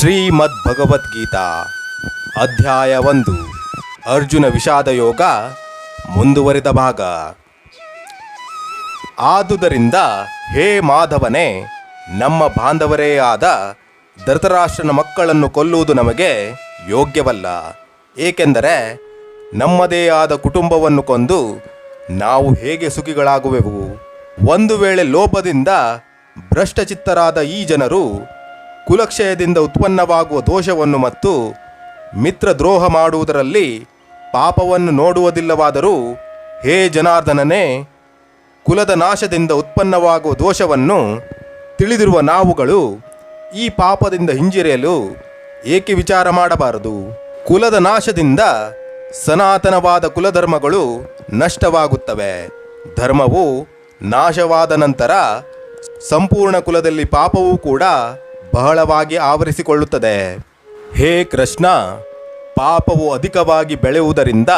ಶ್ರೀಮದ್ ಭಗವದ್ಗೀತಾ ಅಧ್ಯಾಯ ಒಂದು. ಅರ್ಜುನ ವಿಷಾದ ಯೋಗ ಮುಂದುವರಿದ ಭಾಗ. ಆದುದರಿಂದ ಹೇ ಮಾಧವನೇ, ನಮ್ಮ ಬಾಂಧವರೇ ಆದ ಧೃತರಾಷ್ಟ್ರನ ಮಕ್ಕಳನ್ನು ಕೊಲ್ಲುವುದು ನಮಗೆ ಯೋಗ್ಯವಲ್ಲ. ಏಕೆಂದರೆ ನಮ್ಮದೇ ಆದ ಕುಟುಂಬವನ್ನು ಕೊಂದು ನಾವು ಹೇಗೆ ಸುಖಿಗಳಾಗುವೆವು? ಒಂದು ವೇಳೆ ಲೋಪದಿಂದ ಭ್ರಷ್ಟಚಿತ್ತರಾದ ಈ ಜನರು ಕುಲಕ್ಷಯದಿಂದ ಉತ್ಪನ್ನವಾಗುವ ದೋಷವನ್ನು ಮತ್ತು ಮಿತ್ರದ್ರೋಹ ಮಾಡುವುದರಲ್ಲಿ ಪಾಪವನ್ನು ನೋಡುವುದಿಲ್ಲವಾದರೂ ಹೇ ಜನಾರ್ದನನೇ, ಕುಲದ ನಾಶದಿಂದ ಉತ್ಪನ್ನವಾಗುವ ದೋಷವನ್ನು ತಿಳಿದಿರುವ ನಾವುಗಳು ಈ ಪಾಪದಿಂದ ಹಿಂಜರಿಯಲು ಏಕೆ ವಿಚಾರ ಮಾಡಬಾರದು? ಕುಲದ ನಾಶದಿಂದ ಸನಾತನವಾದ ಕುಲಧರ್ಮಗಳು ನಷ್ಟವಾಗುತ್ತವೆ. ಧರ್ಮವು ನಾಶವಾದ ನಂತರ ಸಂಪೂರ್ಣ ಕುಲದಲ್ಲಿ ಪಾಪವೂ ಕೂಡ ಬಹಳವಾಗಿ ಆವರಿಸಿಕೊಳ್ಳುತ್ತದೆ. ಹೇ ಕೃಷ್ಣ, ಪಾಪವು ಅಧಿಕವಾಗಿ ಬೆಳೆಯುವುದರಿಂದ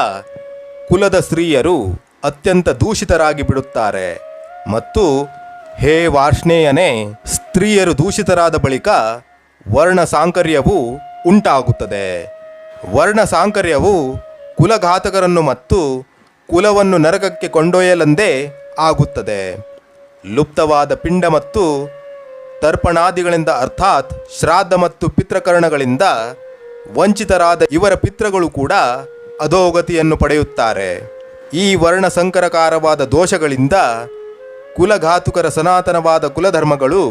ಕುಲದ ಸ್ತ್ರೀಯರು ಅತ್ಯಂತ ದೂಷಿತರಾಗಿ ಬಿಡುತ್ತಾರೆ. ಮತ್ತು ಹೇ ವಾರ್ಷ್ಣೇಯನೇ, ಸ್ತ್ರೀಯರು ದೂಷಿತರಾದ ಬಳಿಕ ವರ್ಣ ಸಾಂಕರ್ಯವು ಉಂಟಾಗುತ್ತದೆ. ವರ್ಣ ಸಾಂಕರ್ಯವು ಕುಲಘಾತಕರನ್ನು ಮತ್ತು ಕುಲವನ್ನು ನರಕಕ್ಕೆ ಕೊಂಡೊಯ್ಯಲೆಂದೇ ಆಗುತ್ತದೆ. ಲುಪ್ತವಾದ ಪಿಂಡ ಮತ್ತು ತರ್ಪಣಾದಿಗಳಿಂದ ಅರ್ಥಾತ್ ಶ್ರಾದ್ದ ಮತ್ತು ಪಿತೃಕರಣಗಳಿಂದ ವಂಚಿತರಾದ ಇವರ ಪಿತೃಗಳು ಕೂಡ ಅಧೋಗತಿಯನ್ನು ಪಡೆಯುತ್ತಾರೆ. ಈ ವರ್ಣ ಸಂಕರಕಾರವಾದ ದೋಷಗಳಿಂದ ಕುಲಘಾತುಕರ ಸನಾತನವಾದ ಕುಲಧರ್ಮಗಳು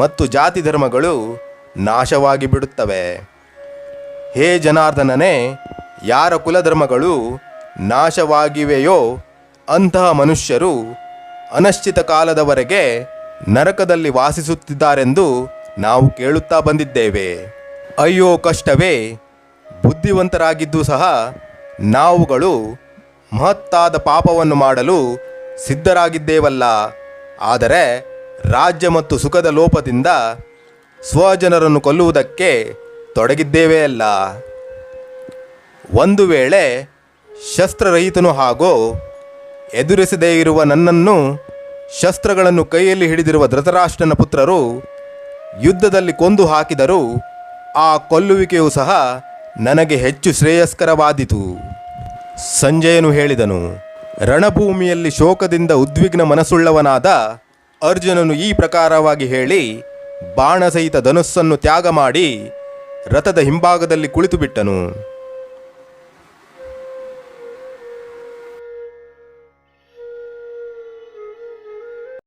ಮತ್ತು ಜಾತಿ ಧರ್ಮಗಳು ನಾಶವಾಗಿ ಬಿಡುತ್ತವೆ ಹೇ ಜನಾರ್ದನನೇ, ಯಾರ ಕುಲಧರ್ಮಗಳು ನಾಶವಾಗಿವೆಯೋ ಅಂತಹ ಮನುಷ್ಯರು ಅನಶ್ಚಿತ ಕಾಲದವರೆಗೆ ನರಕದಲ್ಲಿ ವಾಸಿಸುತ್ತಿದ್ದಾರೆಂದು ನಾವು ಕೇಳುತ್ತಾ ಬಂದಿದ್ದೇವೆ. ಅಯ್ಯೋ, ಕಷ್ಟವೇ. ಬುದ್ಧಿವಂತರಾಗಿದ್ದು ಸಹ ನಾವುಗಳು ಮಹತ್ತಾದ ಪಾಪವನ್ನು ಮಾಡಲು ಸಿದ್ಧರಾಗಿದ್ದೇವಲ್ಲ. ಆದರೆ ರಾಜ್ಯ ಮತ್ತು ಸುಖದ ಲೋಪದಿಂದ ಸ್ವಜನರನ್ನು ಕೊಲ್ಲುವುದಕ್ಕೆ ತೊಡಗಿದ್ದೇವೆ ಅಲ್ಲ. ಒಂದು ವೇಳೆ ಶಸ್ತ್ರರಹಿತನು ಹಾಗೂ ಎದುರಿಸದೇ ಇರುವ ನನ್ನನ್ನು ಶಸ್ತ್ರಗಳನ್ನು ಕೈಯಲ್ಲಿ ಹಿಡಿದಿರುವ ಧೃತರಾಷ್ಟ್ರನ ಪುತ್ರರು ಯುದ್ಧದಲ್ಲಿ ಕೊಂದು ಹಾಕಿದರೂ ಆ ಕೊಲ್ಲುವಿಕೆಯು ಸಹ ನನಗೆ ಹೆಚ್ಚು ಶ್ರೇಯಸ್ಕರವಾದಿತು. ಸಂಜಯನು ಹೇಳಿದನು, ರಣಭೂಮಿಯಲ್ಲಿ ಶೋಕದಿಂದ ಉದ್ವಿಗ್ನ ಮನಸ್ಸುಳ್ಳವನಾದ ಅರ್ಜುನನು ಈ ಪ್ರಕಾರವಾಗಿ ಹೇಳಿ, ಬಾಣಸಹಿತ ಧನುಸ್ಸನ್ನು ತ್ಯಾಗ ಮಾಡಿ ರಥದ ಹಿಂಭಾಗದಲ್ಲಿ ಕುಳಿತುಬಿಟ್ಟನು.